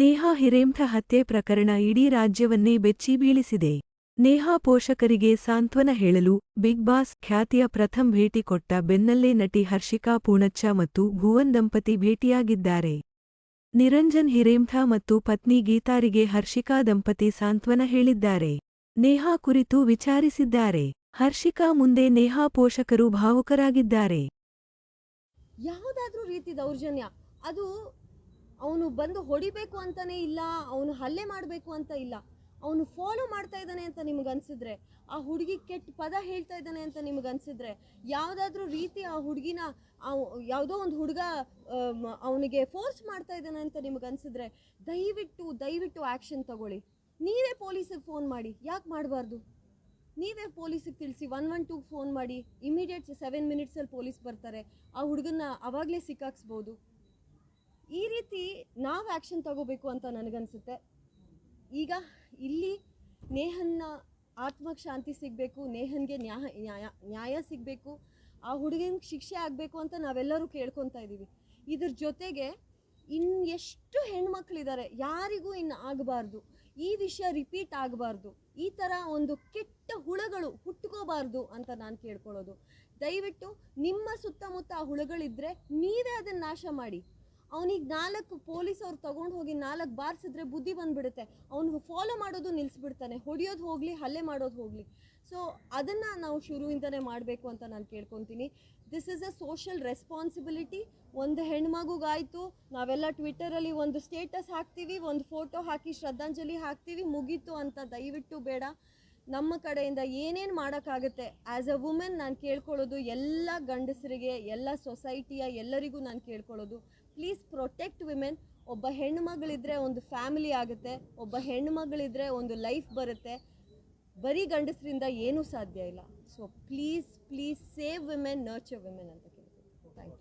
ನೇಹಾ ಹಿರೇಂಠ ಹತ್ಯೆ ಪ್ರಕರಣ ಇಡೀ ರಾಜ್ಯವನ್ನೇ ಬೆಚ್ಚಿ ಬೀಳಿಸಿದೆ. ನೇಹಾ ಪೋಷಕರಿಗೆ ಸಾಂತ್ವನ ಹೇಳಲು ಬಿಗ್ ಬಾಸ್ ಖ್ಯಾತಿಯ ಪ್ರಥಮ್ ಭೇಟಿ ಕೊಟ್ಟ ಬೆನ್ನಲ್ಲೇ ನಟಿ ಹರ್ಷಿಕಾ ಪೂಣಚ್ಚ ಮತ್ತು ಭುವನ್ ದಂಪತಿ ಭೇಟಿಯಾಗಿದ್ದಾರೆ. ನಿರಂಜನ್ ಹಿರೇಂಠ ಮತ್ತು ಪತ್ನಿ ಗೀತಾರಿಗೆ ಹರ್ಷಿಕಾ ದಂಪತಿ ಸಾಂತ್ವನ ಹೇಳಿದ್ದಾರೆ. ನೇಹಾ ಕುರಿತು ವಿಚಾರಿಸಿದ್ದಾರೆ. ಹರ್ಷಿಕಾ ಮುಂದೆ ನೇಹಾ ಪೋಷಕರು ಭಾವುಕರಾಗಿದ್ದಾರೆ. ಯಾವುದಾದ್ರೂ ರೀತಿ ದೌರ್ಜನ್ಯ. ಅದು ಬಂದು ಹೊಡಿಬೇಕು ಅಂತಲೇ ಇಲ್ಲ, ಅವನು ಹಲ್ಲೆ ಮಾಡಬೇಕು ಅಂತ ಇಲ್ಲ. ಅವನು ಫಾಲೋ ಮಾಡ್ತಾ ಇದ್ದಾನೆ ಅಂತ ನಿಮ್ಗೆ ಅನ್ಸಿದ್ರೆ, ಆ ಹುಡುಗಿ ಕೆಟ್ಟ ಪದ ಹೇಳ್ತಾ ಇದ್ದಾನೆ ಅಂತ ನಿಮ್ಗೆ ಅನ್ಸಿದ್ರೆ, ಯಾವುದಾದ್ರೂ ರೀತಿ ಆ ಹುಡುಗಿನ ಯಾವುದೋ ಒಂದು ಹುಡುಗ ಅವನಿಗೆ ಫೋರ್ಸ್ ಮಾಡ್ತಾ ಇದ್ದಾನೆ ಅಂತ ನಿಮ್ಗೆ ಅನ್ಸಿದ್ರೆ, ದಯವಿಟ್ಟು ದಯವಿಟ್ಟು ಆ್ಯಕ್ಷನ್ ತಗೊಳ್ಳಿ. ನೀವೇ ಪೊಲೀಸಿಗೆ ಫೋನ್ ಮಾಡಿ, ಯಾಕೆ ಮಾಡಬಾರ್ದು? ನೀವೇ ಪೊಲೀಸಿಗೆ ತಿಳಿಸಿ ಒನ್ ಒನ್ ಟೂಗೆ ಫೋನ್ ಮಾಡಿ ಇಮಿಡಿಯೇಟ್ ಸೆವೆನ್ ಮಿನಿಟ್ಸಲ್ಲಿ ಪೊಲೀಸ್ ಬರ್ತಾರೆ, ಆ ಹುಡುಗನ್ನ ಅವಾಗಲೇ ಸಿಕ್ಕಾಕ್ಸ್ಬೋದು. ಈ ರೀತಿ ನಾವು ಆ್ಯಕ್ಷನ್ ತಗೋಬೇಕು ಅಂತ ನನಗನ್ಸುತ್ತೆ. ಈಗ ಇಲ್ಲಿ ನೇಹನ್ನ ಆತ್ಮಕ್ಕೆ ಶಾಂತಿ ಸಿಗಬೇಕು, ನೇಹನ್ಗೆ ನ್ಯಾಯ ನ್ಯಾಯ ನ್ಯಾಯ ಸಿಗಬೇಕು, ಆ ಹುಡುಗನಿಗೆ ಶಿಕ್ಷೆ ಆಗಬೇಕು ಅಂತ ನಾವೆಲ್ಲರೂ ಕೇಳ್ಕೊತಾ ಇದ್ದೀವಿ ಇದ್ರ ಜೊತೆಗೆ ಇನ್ನು ಎಷ್ಟು ಹೆಣ್ಮಕ್ಳಿದ್ದಾರೆ ಯಾರಿಗೂ ಇನ್ನು ಆಗಬಾರ್ದು. ಈ ವಿಷಯ ರಿಪೀಟ್ ಆಗಬಾರ್ದು. ಈ ಥರ ಒಂದು ಕೆಟ್ಟ ಹುಳಗಳು ಹುಟ್ಕೋಬಾರ್ದು ಅಂತ ನಾನು ಕೇಳ್ಕೊಳ್ಳೋದು. ದಯವಿಟ್ಟು ನಿಮ್ಮ ಸುತ್ತಮುತ್ತ ಆ ಹುಳಗಳಿದ್ದರೆ ನೀವೇ ಅದನ್ನು ನಾಶ ಮಾಡಿ. ಅವನಿಗೆ ನಾಲ್ಕು ಪೊಲೀಸ್ ಅವ್ರು ತಗೊಂಡು ಹೋಗಿ ನಾಲ್ಕು ಬಾರಿಸಿದ್ರೆ ಬುದ್ಧಿ ಬಂದ್ಬಿಡುತ್ತೆ. ಅವನು ಫಾಲೋ ಮಾಡೋದು ನಿಲ್ಲಿಸ್ಬಿಡ್ತಾನೆ ಹೊಡಿಯೋದು ಹೋಗಲಿ, ಹಲ್ಲೆ ಮಾಡೋದು ಹೋಗಲಿ. ಸೊ ಅದನ್ನು ನಾವು ಶುರುವಿಂದನೇ ಮಾಡಬೇಕು ಅಂತ ನಾನು ಕೇಳ್ಕೊತೀನಿ. This is a social responsibility ಒಂದು ಹೆಣ್ಮಗುಗಾಯಿತು, ನಾವೆಲ್ಲ ಟ್ವಿಟ್ಟರಲ್ಲಿ ಒಂದು ಸ್ಟೇಟಸ್ ಹಾಕ್ತೀವಿ, ಒಂದು ಫೋಟೋ ಹಾಕಿ ಶ್ರದ್ಧಾಂಜಲಿ ಹಾಕ್ತೀವಿ, ಮುಗೀತು ಅಂತ ದಯವಿಟ್ಟು ಬೇಡ. ನಮ್ಮ ಕಡೆಯಿಂದ ಏನೇನು ಮಾಡೋಕ್ಕಾಗುತ್ತೆ? ಆ್ಯಸ್ ಅ ವುಮೆನ್ ನಾನು ಕೇಳ್ಕೊಳ್ಳೋದು ಎಲ್ಲ ಗಂಡಸರಿಗೆ, ಎಲ್ಲ ಸೊಸೈಟಿಯ ಎಲ್ಲರಿಗೂ ನಾನು ಕೇಳ್ಕೊಳ್ಳೋದು. ಪ್ಲೀಸ್ ಪ್ರೊಟೆಕ್ಟ್ ವಿಮೆನ್ ಒಬ್ಬ ಹೆಣ್ಣುಮಗಳಿದ್ರೆ ಒಂದು ಫ್ಯಾಮಿಲಿ ಆಗುತ್ತೆ. ಒಬ್ಬ ಹೆಣ್ಣುಮಗಳಿದ್ರೆ ಒಂದು ಲೈಫ್ ಬರುತ್ತೆ. ಬರೀ ಗಂಡಸರಿಂದ ಏನೂ ಸಾಧ್ಯ ಇಲ್ಲ. So please please save women nurture women ಅಂತ ಕೇಳ್ತೀನಿ ಥ್ಯಾಂಕ್ ಯು